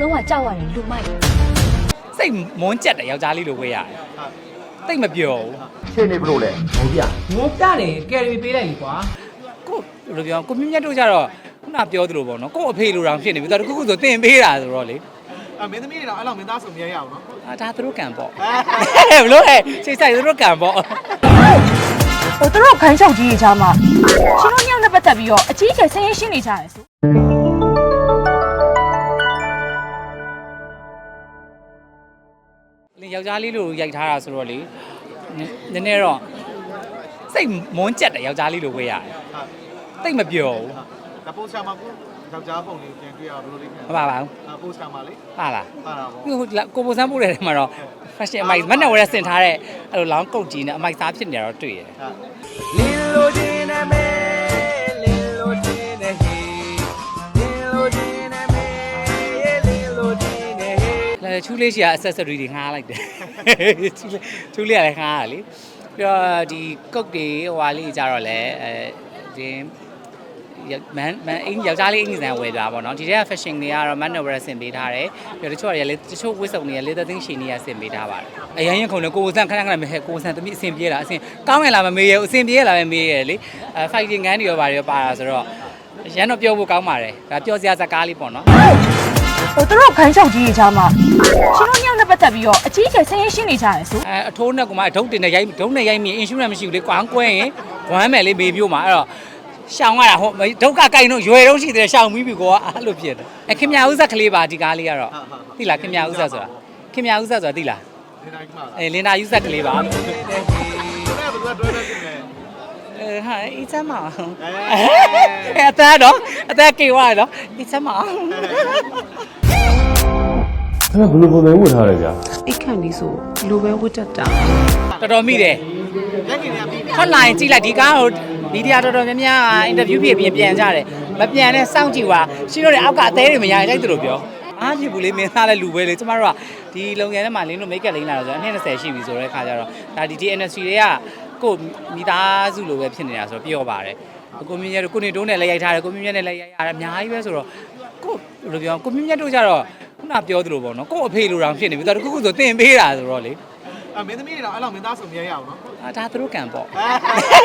လုံးကကြောက်ရတယ်လူမိုက်စိတ်မွန်းကြက်တယ်ယောက်ျားလေးလိုဝေးရတယ်တိတ်မပြောဘူးရှင်းနေဘလို့လဲဟိုပြငိုပြတယ်ကယ်ရီပေးလိုက်ပြီကွာကိုဘယ်လိုပြောကိုမြင့်မြတ်တို့ကြတော့ခုနပြောသလိုပေါ့နော်ကို့အဖေလိုတောင်ဖြစ်နေပြီတော်တခုခုဆိုတင်ပေးတာဆိုတော့လေအမင်းသမီးတွေတော့အဲ့လောက်မင်းသားဆိုမရရအောင်နော်အာဒါသူတို့ကံပေါ့ဘယ်လိုလဲစိတ်ဆိုင်သူတို့ကံပေါ့ဟိုသူတို့ခိုင်းချုပ်ကြီးရဲ့ကြားမှာရှင်တို့ညောင်နဲ့ပတ်သက်ပြီးတော့အကြီးအကျယ်ဆင်းရဲရှင်းနေကြတယ်ဆို လင်ယောက်ျားလေးလိုရိုက်ထားတာဆိုတော့လေနည်းနည်းတော့စိတ်မွန်းကြက်တယ်ယောက်ျားလေးလိုဝေးရတယ်တိတ်မပြောဘူးဒါပို့ချာမှာကိုယောက်ျားပုံလေးပြန်တွေ့ရဘယ်လိုလေးခံမပါပါဘူးအပို့ချာမှာလေပါလားဟာတာပေါ့ဟိုကိုပိုစမ်းပို့တဲ့ထဲမှာတော့ fashion အမိုက်မနဲ့ဝယ်ဆင်ထားတဲ့အဲ့လိုလောင်းကုတ်ကြီးနဲ့အမိုက်စားဖြစ်နေတာတော့တွေ့ရတယ်ဟာလင်းလိုချ ချူးလေးရှိက accessory တွေငှားလိုက်တယ်ချူးလေးချူးလေးကလည်းငှားရလေပြီးတော့ဒီကုတ်တွေဟိုဟာလေးကြတော့လဲအဲဒီမန်မန်အင်းယောက်ျားလေးအင်္ဂလိပ်ဝယ်တာပေါ့နော်ဒီထဲက fashion တွေကတော့ man over ဆင်ပေးထားတယ်ပြီးတော့တချို့တွေကလည်းတချို့ဝတ်စုံတွေကလေသက်သိန်းရှင်တွေကဆင်ပေးထားပါတယ်အရင်ရင်ခုံလည်းကိုယ်စံခဏခဏမဟဲ့ကိုယ်စံတမိအဆင်ပြေလားအဆင်ကောင်းရလားမမေးရဘူးအဆင်ပြေလားပဲမေးရလေအဲ fighting ငန်းတွေရောပါတယ်ရောပါတာဆိုတော့ရန်တော့ပြောဖို့ကောင်းပါတယ်ဒါပြောစရာစကားလေးပေါ့နော်ဟိုသူတို့ ခိုင်းချုပ်ကြီးရဲ့ကြားမှာရှင်တို့ညောင်နဲ့ပတ်သက်ပြီးတော့အကြီးအကျယ်ဆင်းရဲရှင်းနေကြတယ်ဆိုအဲအထိုးနဲ့ကမှအထုပ်တင်နဲ့ရိုက်ဒုံးနဲ့ရိုက်မြင် insurance မရှိဘူးလေကွမ်းကွဲရင်ဝမ်းမယ်လေမေပြို့မှာအဲ့တော့ရှောင်းရတာဟိုဒုက္ခကိုင်တော့ရွယ်တော့ရှိတယ်ရှောင်းပြီးပြီကောအဲ့လိုဖြစ်တယ်အခင်မြဥစ္စာကလေးပါဒီကားလေးကတော့သိလားခင်မြဥစ္စာဆိုတာခင်မြဥစ္စာဆိုတာသိလားဒီတိုင်းမှာအဲလင်နာဥစ္စာကလေးပါဒါနဲ့ဘယ်သူကတွဲနေတယ်လဲအဲဟာအစ်ချမ်းမအဲအဲအသားတော့အသားကေဝါတော့အစ်ချမ်းမ အဲ့ဒါဘယ်လိုပုံစံဝတ်ထားလဲဗျာအိတ်ခန့်လေးဆိုဒီလိုပဲဝတ်တတ်တာတော်တော်မိတယ်ရက်ခင်ရပြီးထွက်လာရင်ကြည့်လိုက်ဒီကားကိုမီဒီယာတော်တော်များများအင်တာဗျူးပြပြင်ပြန်ကြတယ်မပြန်နဲ့စောင့်ကြည့်ပါရှိတော့တဲ့အောက်ကအသေးတွေမရရင်တိုက်သူလို့ပြောအားဖြစ်ဘူးလေမင်းသားလည်းလူပဲလေကျမတို့ကဒီလုပ်ငန်းထဲမှာလင်းတို့မိတ်ကပ်လိမ့်လာတော့ဆိုတော့အနည်း20ရှိပြီဆိုတဲ့ခါကျတော့ဒါဒီ DNC တွေကကိုမိသားစုလိုပဲဖြစ်နေတာဆိုတော့ပြောပါတယ်ကိုမြင့်မြတ်တို့ကိုနေတိုးနဲ့လည်းရိုက်ထားတယ်ကိုမြင့်မြတ်နဲ့လည်းရိုက်ရတယ်အများကြီးပဲဆိုတော့ကိုဘယ်လိုပြောကိုမြင့်မြတ်တို့ကြတော့ ခုနပြောသလိုပေါ့နော်ကို့အဖေလိုတောင်ဖြစ်နေပြီတော်တခုခုဆိုတင်ပေးတာဆိုတော့လေအမင်းသမီးတွေတော့အဲ့လောက်မင်းသားဆိုမရရအောင်နော်အာဒါသူတို့ကံပေါ့ဘ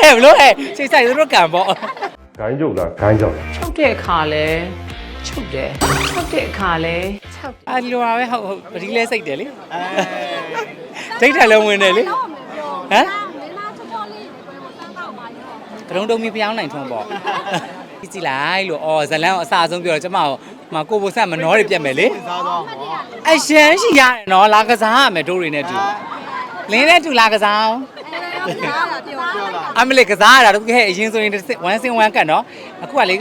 ယ်လိုလဲစိတ်ဆိုင်သူတို့ကံပေါ့ဂိုင်းကြုတ်လားဂိုင်းကြောက်လားချုပ်တဲ့အခါလဲချုပ်တယ်ချုပ်တဲ့အခါလဲချုပ်တယ်အာဒီလိုပါပဲဟုတ်ဟုတ်ပတိလဲစိတ်တယ်လေအဲဒိတ်တယ်လည်းဝင်တယ်လေဟမ်ကရုံတုံမီဖျောင်းနိုင်ထုံးပေါ့ကြည့်ကြည့်လိုက်လို့အော်ဇလန်ကိုအစားဆုံးပြောတော့ကျမကို မကိုဘိုဆက်မနှောတွေပြတ်မယ်လေစားသွားဟောအရှမ်းရှိရတယ်နော်လာကစားရမယ်တို့တွေနဲ့တူလင်းနဲ့တူလာကစားအောင်ပြောလာအမလေးကစားရတာတော့ခဲအရင်ဆိုရင်1စင်1ကတ်နော်အခုကလေ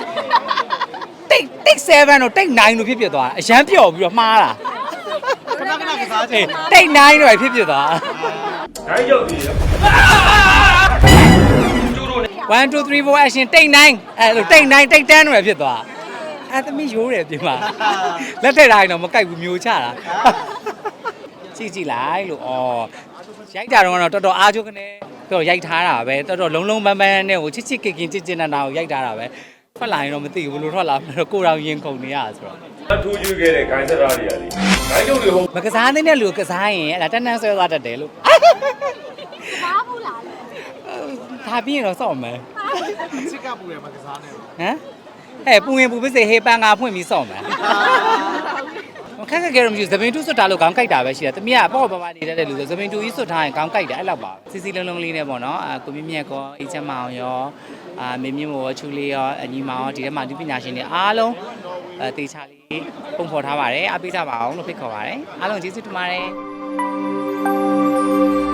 တိတ်တိတ်7တော့တိတ်9လို့ဖြစ်ဖြစ်သွားတာအရန်ပျော်ပြီးတော့မှားတာခဏခဏကစားချင်အေးတိတ်9တော့ဖြစ်ဖြစ်သွားဂိုင်းကြောက်ပြီ1 2 3 4 action တိတ်9အဲ့လိုတိတ်9တိတ်10တော့ဖြစ်သွား အဲ့သမီးရိုးတယ်ပြင်မှာလက်ထက်တိုင်းတော့မကြိုက်ဘူးမျိုးချတာကြည့်ကြည့်လိုက်လို့ဩရိုက်တာတော့တော်တော်အားကျုပ်ကနေတော့ရိုက်ထားတာပဲတော်တော်လုံးလုံးပန်းပန်းနဲ့ကိုချစ်ချစ်ကင်ကင်ချစ်ချစ်နာနာကိုရိုက်ထားတာပဲထွက်လာရင်တော့မသိဘူးဘယ်လိုထွက်လာမလဲကိုတော်ရင်ခုန်နေရဆိုတော့အထူးယူခဲ့တဲ့ဂိုင်းစရာတွေကလေဂိုင်းကြုတ်တွေဟုတ်မကစားသေးတဲ့လူကစားရင်အဲ့ဒါတန်းတန်းဆွဲသွားတတ်တယ်လို့စားဘူးလားဒါပြီးရင်တော့စော့မယ်ချစ်ကပူရမှာကစားနေဟမ် ဟဲ့ပူရင်ပူပစေဟေးပန်းငါဖွင့်ပြီးစော့မယ်မခက်ခက်ကြရမရှိဘူးသပင်တူးစွတ်တာလို့ခေါင်းကိုက်တာပဲရှိတယ်တမီးကပေါ့ပပနေတဲ့တဲ့လူဆိုသပင်တူးကြီးစွတ်ထားရင်ခေါင်းကိုက်တယ်အဲ့လောက်ပါစီစီလုံးလုံးလေးနဲ့ပေါ့နော်အာကိုမြင့်မြတ်ကောအိချမ်းမအောင်ရောအာမေမြင့်မောချူလေးရောအညီမရောဒီထဲမှာဒီပညာရှင်တွေအားလုံးအဲတေချာလေးပုံဖော်ထားပါတယ်အားပေးကြပါအောင်လို့ဖိတ်ခေါ်ပါတယ်အားလုံးကျေးဇူးတင်ပါတယ်